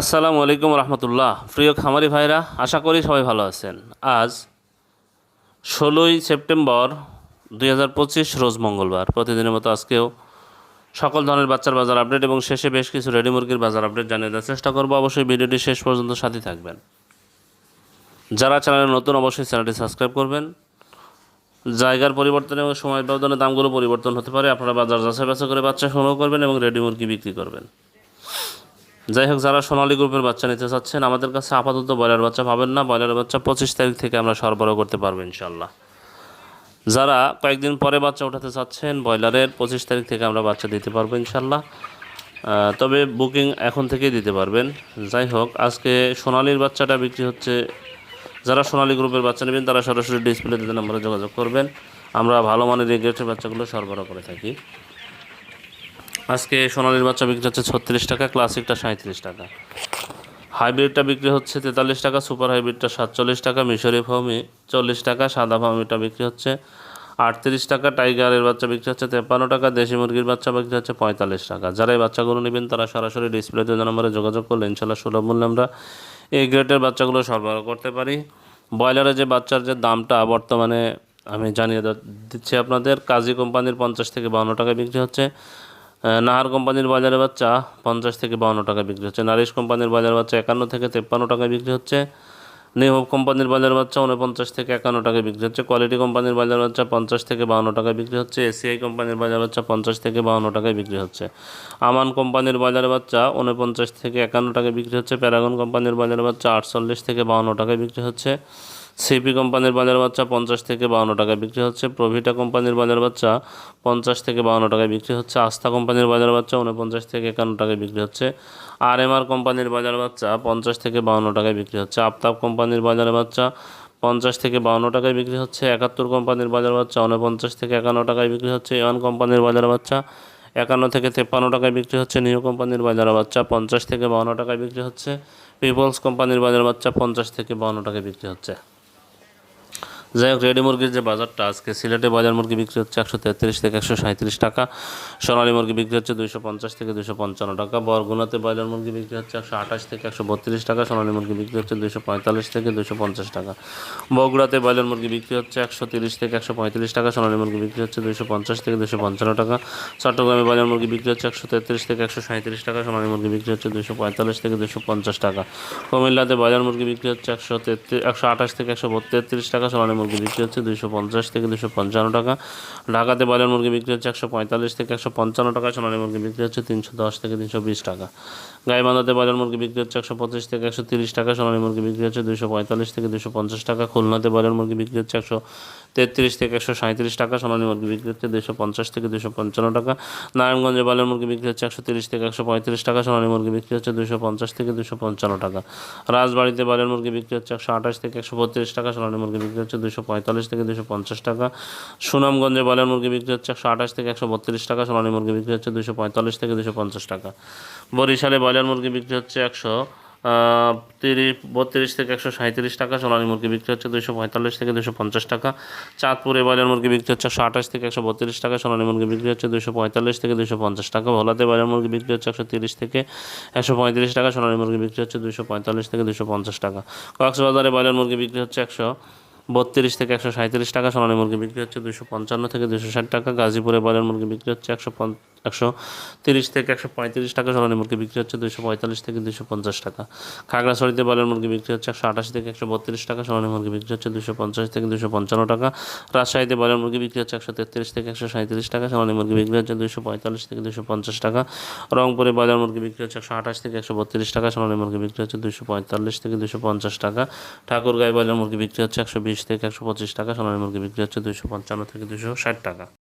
আসসালামু আলাইকুম রহমতুল্লাহ। প্রিয় খামারি ভাইরা, আশা করি সবাই ভালো আছেন। আজ ষোলোই সেপ্টেম্বর দুই হাজার পঁচিশ, রোজ মঙ্গলবার। প্রতিদিনের মতো আজকেও সকল ধরনের বাচ্চার বাজার আপডেট এবং শেষে বেশ কিছু রেডি মুরগির বাজার আপডেট জানিয়ে দেওয়ার চেষ্টা করব। অবশ্যই ভিডিওটি শেষ পর্যন্ত সাথে থাকবেন। যারা চ্যানেলে নতুন, অবশ্যই চ্যানেলটি সাবস্ক্রাইব করবেন। জায়গার পরিবর্তন এবং সময় ব্যবধানে দামগুলো পরিবর্তন হতে পারে। আপনারা বাজার যাচাই বাছাই করে বাচ্চা সংগ্রহ করবেন এবং রেডি মুরগি বিক্রি করবেন। যাই হোক যারা সোনালী গ্রুপের বাচ্চা নিতে চাচ্ছেন, আমাদের কাছে আপাতত ব্রয়লার বাচ্চা পাবেন না। ব্রয়লার বাচ্চা পঁচিশ তারিখ থেকে আমরা সরবরাহ করতে পারব ইনশাল্লাহ যারা কয়েকদিন পরে বাচ্চা উঠাতে চাচ্ছেন, ব্রয়লারের পঁচিশ তারিখ থেকে আমরা বাচ্চা দিতে পারব ইনশাল্লাহ তবে বুকিং এখন থেকেই দিতে পারবেন। যাই হোক আজকে সোনালির বাচ্চাটা বিক্রি হচ্ছে, যারা সোনালী গ্রুপের বাচ্চা নেবেন, তারা সরাসরি ডিসপ্লেতে নাম্বারে যোগাযোগ করবেন। আমরা ভালো মানের রেগুলেটের বাচ্চাগুলো সরবরাহ করে থাকি। আজকে সোনালির বাচ্চা বিক্রি হচ্ছে ছত্রিশ টাকা, ক্লাসিকটা সাঁত্রিশ টাকা। হাইব্রিডটা বিক্রি হচ্ছে তেতাল্লিশ টাকা, সুপার হাইব্রিডটা সাতচল্লিশ টাকা, মিশরি ফার্মি চল্লিশ টাকা, সাদা ফার্মিটা বিক্রি হচ্ছে আটত্রিশ টাকা, টাইগারের বাচ্চা বিক্রি হচ্ছে তেপ্পান্ন টাকা, দেশি মুরগির বাচ্চা বিক্রি হচ্ছে পঁয়তাল্লিশ টাকা। যারা এই বাচ্চাগুলো নেবেন, তারা সরাসরি ডিসপ্লে ডিসপ্লেতে নম্বরে যোগাযোগ করলে ইনশাল্লাহ সুলভ মূল্যে আমরা এই গ্রেডের বাচ্চাগুলো সরবরাহ করতে পারি। ব্রয়লারের যে বাচ্চার যে দামটা, বর্তমানে আমি জানিয়ে দিচ্ছি আপনাদের, কাজী কোম্পানির পঞ্চাশ থেকে বাউন্ন টাকা বিক্রি হচ্ছে। নাহার কোম্পানির বাজারে বাচ্চা পঞ্চাশ থেকে বাউন্ন টাকা বিক্রি হচ্ছে। নারিশ কোম্পানির বাজার বাচ্চা একান্ন থেকে তেপ্পান্ন টাকা বিক্রি হচ্ছে। নিউ কোম্পানির বাজার বাচ্চা উনপঞ্চাশ থেকে একান্ন টাকা বিক্রি হচ্ছে। কোয়ালিটি কোম্পানির বাজার বাচ্চা পঞ্চাশ থেকে বাউন্ন টাকা বিক্রি হচ্ছে। এসিআই কোম্পানির বাজার বাচ্চা পঞ্চাশ থেকে বাউন্ন টাকায় বিক্রি হচ্ছে। আমান কোম্পানির বাজার বাচ্চা উনপঞ্চাশ থেকে একান্ন টাকায় বিক্রি হচ্ছে। প্যারাগন কোম্পানির বাজার বাচ্চা আটচল্লিশ থেকে বাউন্ন টাকায় বিক্রি হচ্ছে। সিপি কোম্পানির বাজার বাচ্চা পঞ্চাশ থেকে বাউন্ন টাকায় বিক্রি হচ্ছে। প্রভিটা কোম্পানির বাজার বাচ্চা পঞ্চাশ থেকে বাউন্ন টাকায় বিক্রি হচ্ছে। আস্থা কোম্পানির বাজার বাচ্চা উনপঞ্চাশ থেকে একান্ন টাকায় বিক্রি হচ্ছে। আর এম আর কোম্পানির বাজার বাচ্চা পঞ্চাশ থেকে বাউন্ন টাকায় বিক্রি হচ্ছে। আফতাব কোম্পানির বাজার বাচ্চা পঞ্চাশ থেকে বাউন্ন টাকায় বিক্রি হচ্ছে। একাত্তর কোম্পানির বাজার বাচ্চা উনপঞ্চাশ থেকে একান্ন টাকায় বিক্রি হচ্ছে। এওয়ান কোম্পানির বাজার বাচ্চা একান্ন থেকে তেপ্পান্ন টাকায় বিক্রি হচ্ছে। নিউ কোম্পানির বাজার বাচ্চা পঞ্চাশ থেকে বাউন্ন টাকায় বিক্রি হচ্ছে। পিপলস কোম্পানির বাজার বাচ্চা পঞ্চাশ থেকে বাউন্ন টাকায় বিক্রি হচ্ছে। যাই হোক, রেডি মুরগির যে বাজারটা আজকে, সিলেটে বাজার মুরগি বিক্রি হচ্ছে একশো তেত্রিশ থেকে একশো সাঁত্রিশ টাকা, সোনালী মুরগি বিক্রি হচ্ছে দুইশো পঞ্চাশ থেকে দুশো পঞ্চান্ন টাকা, বরগুনাতে বাজার মুরগি বিক্রি হচ্ছে একশো আঠাশ থেকে একশো বত্রিশ টাকা, সোনালী মুরগি বিক্রি হচ্ছে দুশো পঁয়তাল্লিশ থেকে দুশো পঞ্চাশ টাকা, বগুড়াতে বাজার মুরগি বিক্রি হচ্ছে একশো তিরিশ থেকে একশো পঁয়ত্রিশ টাকা, সোনালী মুরগি বিক্রি হচ্ছে দুশো পঞ্চাশ থেকে দুশো পঞ্চান্ন টাকা, চট্টগ্রামে বাজার মুরগি বিক্রি হচ্ছে একশো তেত্রিশ থেকে একশো সাঁত্রিশ টাকা, সোনালী মুরগি বিক্রি হচ্ছে দুশো পঁয়তাল্লিশ থেকে দুশো পঞ্চাশ টাকা, কুমিল্লাতে বাজার মুরগি বিক্রি হচ্ছে একশো তেত্রিশ, একশো আঠাশ থেকে একশো তেত্রিশ টাকা, সোনালী মুরগি বিক্রি হচ্ছে দুশো পঞ্চাশ থেকে দুশো পঞ্চান্ন টাকা ঢাকাতে বাজার মুরগি বিক্রি হচ্ছে একশো পঁয়তাল্লিশ থেকে একশো পঞ্চান্ন টাকা সোনালী মুরগি বিক্রি হচ্ছে তিনশো দশ থেকে তিনশো বিশ টাকা গাইবান্ধাতে বাজার মুরগি বিক্রি হচ্ছে একশো পঁচিশ থেকে একশো তিরিশ টাকা সোনালী মুরগি বিক্রি হচ্ছে দুশো পঁয়তাল্লিশ থেকে দুশো পঞ্চাশ টাকা খুলনাতে বাজার মুরগি বিক্রি হচ্ছে একশো তেত্রিশ থেকে একশো সাঁত্রিশ টাকা সোনালী মুরগি বিক্রি হচ্ছে দুশো পঞ্চাশ থেকে দুশো পঞ্চান্ন টাকা নারায়ণগঞ্জে বাজার মুরগি বিক্রি হচ্ছে একশো তিরিশ থেকে একশো পঁয়ত্রিশ টাকা সোনালী মুরগি বিক্রি হচ্ছে দুশো পঞ্চাশ থেকে দুশো পঞ্চান্ন টাকা রাজবাড়িতে বাজার মুরগি বিক্রি হচ্ছে একশো আঠাশ থেকে একশো বত্রিশ টাকা সোনালী মুরগি বিক্রি হচ্ছে দুশো পঁয়তাল্লিশ থেকে দুশো পঞ্চাশ টাকা। সুনামগঞ্জে বাজার মুরগি বিক্রি হচ্ছে একশো আঠাশ থেকে একশো বত্রিশ টাকা, সোনালী মুরগি বিক্রি হচ্ছে দুশো পঁয়তাল্লিশ থেকে দুশো পঞ্চাশ টাকা। বরিশালে বাজার মুরগি বিক্রি হচ্ছে একশো তিরিশ, বত্রিশ থেকে একশো সাঁত্রিশ টাকা, সোনালী মুরগি বিক্রি হচ্ছে দুশো পঁয়তাল্লিশ থেকে দুশো পঞ্চাশ টাকা। চাঁদপুরে বাজার মুরগি বিক্রি হচ্ছে একশো আঠাশ থেকে একশো বত্রিশ টাকা, সোনালী মুরগি বিক্রি হচ্ছে দুশো পঁয়তাল্লিশ থেকে দুশো পঞ্চাশ টাকা। ভোলাতে বাজার মুরগি বিক্রি হচ্ছে একশো তিরিশ থেকে একশো পঁয়ত্রিশ টাকা, সোনালী মুরগি বিক্রি হচ্ছে দুশো পঁয়তাল্লিশ থেকে দুশো পঞ্চাশ টাকা। কক্সবাজারে বাজার মুরগি বিক্রি হচ্ছে একশো বত্রিশ থেকে একশো সাঁত্রিশ টাকা সোনালী মুরগি বিক্রি হচ্ছে দুশো পঞ্চান্ন থেকে দুশো ষাট টাকা। গাজীপুরে বাজার মুরগি বিক্রি হচ্ছে একশো একশো তিরিশ থেকে একশো পঁয়ত্রিশ টাকা সোনালী মুরগি বিক্রি হচ্ছে দুশো পঁয়তাল্লিশ থেকে দুশো পঞ্চাশ টাকা। খাগড়াছড়িতে বাজার মুরগি বিক্রি হচ্ছে একশো আঠাশি থেকে একশো বত্রিশ টাকা, সোনালী মুরগি বিক্রি হচ্ছে দুশো পঞ্চাশ থেকে দুশো পঞ্চান্ন টাকা। রাজশাহীতে বাজার মুরগি বিক্রি হচ্ছে একশো তেত্রিশ থেকে একশো সাঁত্রিশ টাকা, সোনালী মুরগি বিক্রি হচ্ছে দুশো পঁয়তাল্লিশ থেকে দুশো পঞ্চাশ টাকা। রংপুরে বাজার মুরগি বিক্রি হচ্ছে একশো আঠাশ থেকে একশো বত্রিশ টাকা, সোনালী মুরগি বিক্রি হচ্ছে দুশো পঁয়তাল্লিশ থেকে দুশো পঞ্চাশ টাকা। ঠাকুরগাঁও বাজার মুরগি বিক্রি হচ্ছে একশো বিশ থেকে একশো পঁচিশ টাকা, সোনালী মুরগি বিক্রি হচ্ছে দুশো পঞ্চান্ন থেকে দুশো ষাট টাকা।